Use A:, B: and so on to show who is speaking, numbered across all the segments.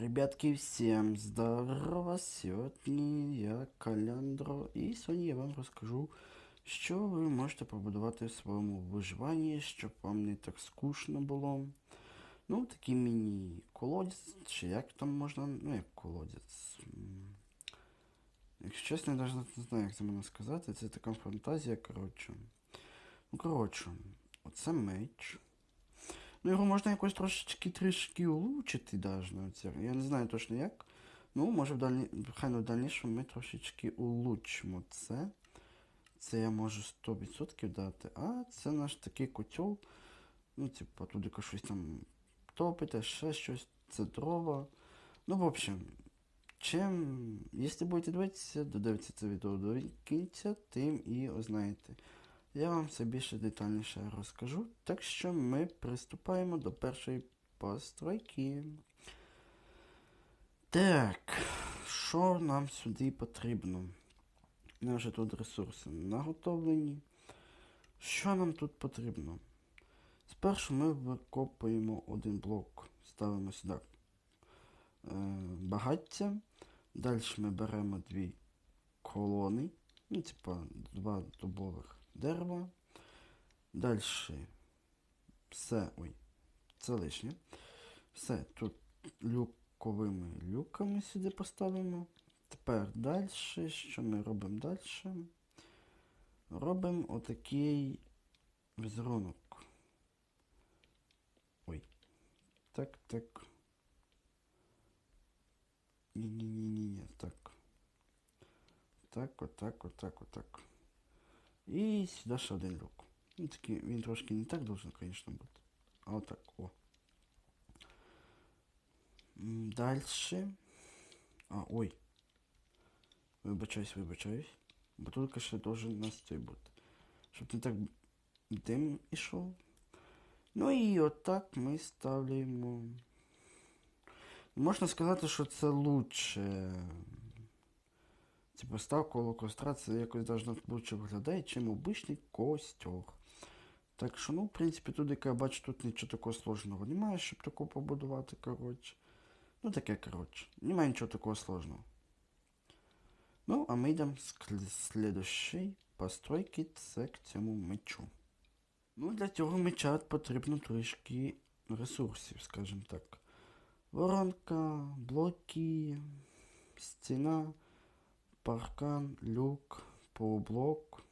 A: Ребятки, всім здорово! Сьогодні я Каляндро, і сьогодні я вам розкажу, що ви можете побудувати в своєму виживанні, щоб вам не так скучно було. Ну, такий міні-колодязь, чи як там можна, ну як колодязь. Якщо чесно, я навіть не знаю, як це можна сказати. Це така фантазія, коротше. Ну, коротше, оце меч. Ну, його можна якось трошечки трішки улучшити даже на. Я не знаю точно як. Ну, може в дальні... хай в дальнішому ми трошечки улучшимо це. Це я можу 100% дати. А це наш такий котел. Ну, типу, туди щось там топите, ще щось, це дрова. Ну, в общем, чим, якщо будете дивитися, додивитися це відео до кінця, тим і узнаєте. Я вам все більше детальніше розкажу. Так що ми приступаємо до першої постройки. Так, що нам сюди потрібно? У тут ресурси наготовлені. Що нам тут потрібно? Спершу ми викопуємо один блок, ставимо сюди е, багаття. Далі ми беремо дві колони, ну, типа два дубових дерева. Далі все. Ой, це лишнє. Все тут люковими люками сюди поставимо. Тепер далі, що ми робимо далі? Робимо отакий візерунок. Ой. Так, так. Ні-ні-ні-ні, так. Так, отак, отак, отак. І сюди ще один люк. Ну, такий, він трошки не так должен, звісно, бути. А отак, о. Далі. А, ой. Вибачаюсь, вибачаюсь. Бо тут ще должен настрій бути. Щоб не так дим ішов. Ну і отак ми ставляємо. Можна сказати, що це лучше. Типа став коло костра, це якось даже лучше виглядає, чим обичний костер. Так що, ну, в принципі, тут, як я бачу, тут нічого такого сложного немає, щоб такого побудувати, коротше. Ну, таке, коротше. Немає нічого такого сложного. Ну, а ми йдемо з слідущої постройки, це к цьому мечу. Ну, для цього меча потрібно трішки ресурсів, скажімо так. Воронка, блоки, стіна паркан, люк, полублок,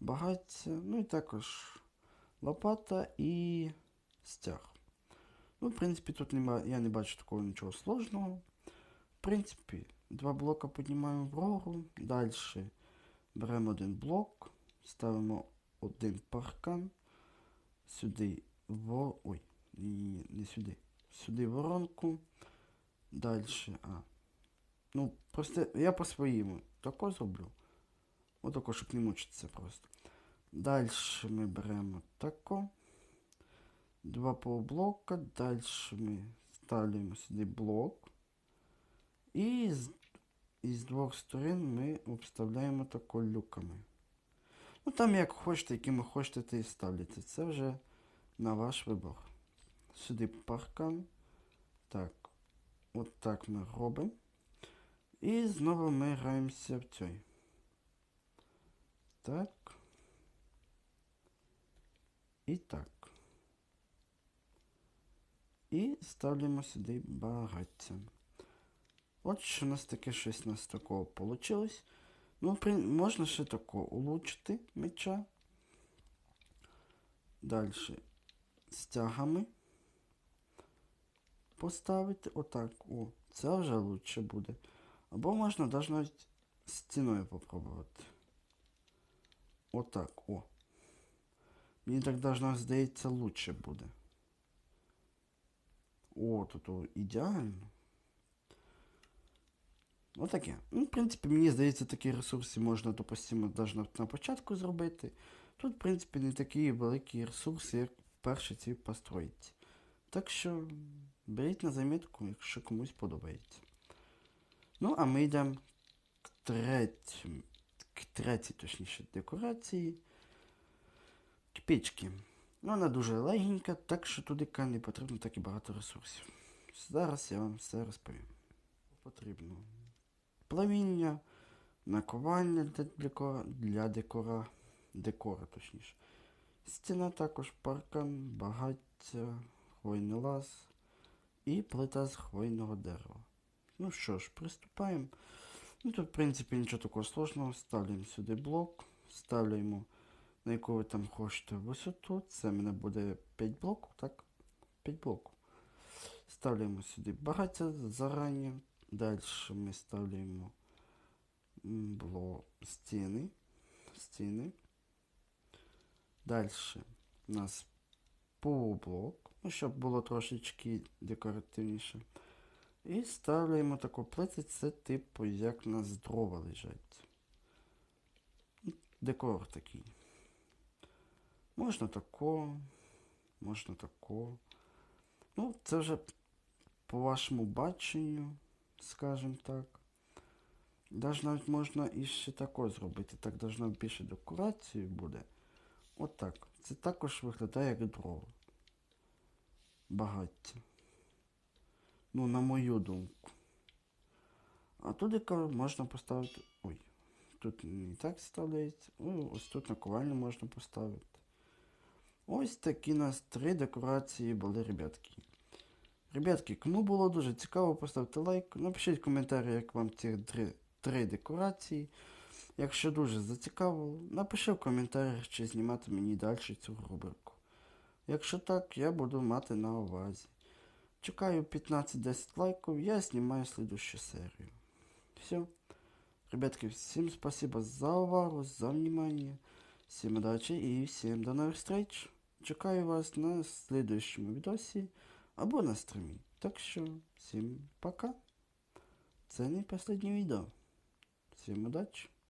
A: багаття, ну і також лопата і стяг. Ну, в принципі, тут нема, я не бачу такого нічого сложного. В принципі, два блока піднімаємо вгору, далі беремо один блок, ставимо один паркан, сюди во... Ой, не сюди. Сюди воронку. Далі. А, Ну, просто я по-своєму тако зроблю. Отако, щоб не мучитися просто. Далі ми беремо тако. Два полублока. Далі ми ставимо сюди блок. І з, з двох сторон ми обставляємо тако люками. Ну там як хочете, якими хочете, те і ставляйте. Це вже на ваш вибор. Сюди паркан. Так, от так ми робимо. І знову ми граємося в цей. Так. І так. І ставимо сюди багаття. От що у нас таке щось у нас такого вийшло. Ну, можна ще тако улучшити меча. Далі стягами поставити. Отак. О, це вже лучше буде. Або можна навіть стіною попробувати. Отак, о. Мені так должно, здається, лучше буде. О, тут о, ідеально. Отаке. Ну, в принципі, мені здається, такі ресурси можна, допустимо, навіть на початку зробити. Тут, в принципі, не такі великі ресурси, як в першій цій. Так що беріть на замітку, якщо комусь подобається. Ну, а ми йдемо к третьому, к третій, точніше, декорації. Пічки. Ну, Вона дуже легенька, так що туди не потрібно так і багато ресурсів. Зараз я вам все розповім. Потрібно плавіння, накування для декора, для декора, декора точніше. Стіна також паркан, багаття, хвойний лаз і плита з хвойного дерева. Ну що ж, приступаємо. Ну тут, в принципі, нічого такого сложного. Ставляємо сюди блок, ставляємо на яку ви там хочете висоту. Це в мене буде 5 блоків, так? 5 блоків. Ставляємо сюди багаття зарані. Далі ми ставляємо м, стіни. стіни. Далі у нас полублок, ну, щоб було трошечки декоративніше. І ставляємо таку плиту, це типу, як у нас дрова лежать. Декор такий. Можна тако, можна тако. Ну, це вже по вашому баченню, скажімо так. Даже навіть можна і ще тако зробити. Так должно більше декорації буде. Отак. Це також виглядає як дрова. Багаття. Ну, на мою думку. А тут декор можна поставити. Ой, тут не так ставляється. Ой, ось тут наковальню можна поставити. Ось такі у нас три декорації були, ребятки. Ребятки, кому було дуже цікаво, поставте лайк. Напишіть коментарі, як вам ці три, три декорації. Якщо дуже зацікавило, напиши в коментарях, чи знімати мені далі цю рубрику. Якщо так, я буду мати на увазі. Чекаю 15-10 лайков, я снимаю следующую серию. Все. Ребятки, всем спасибо за увагу, за внимание. Всем удачи и всем до новых встреч. Чекаю вас на следующем видосі або на стримі. Так що, всім пока. Це не последнє відео. Всім удачі.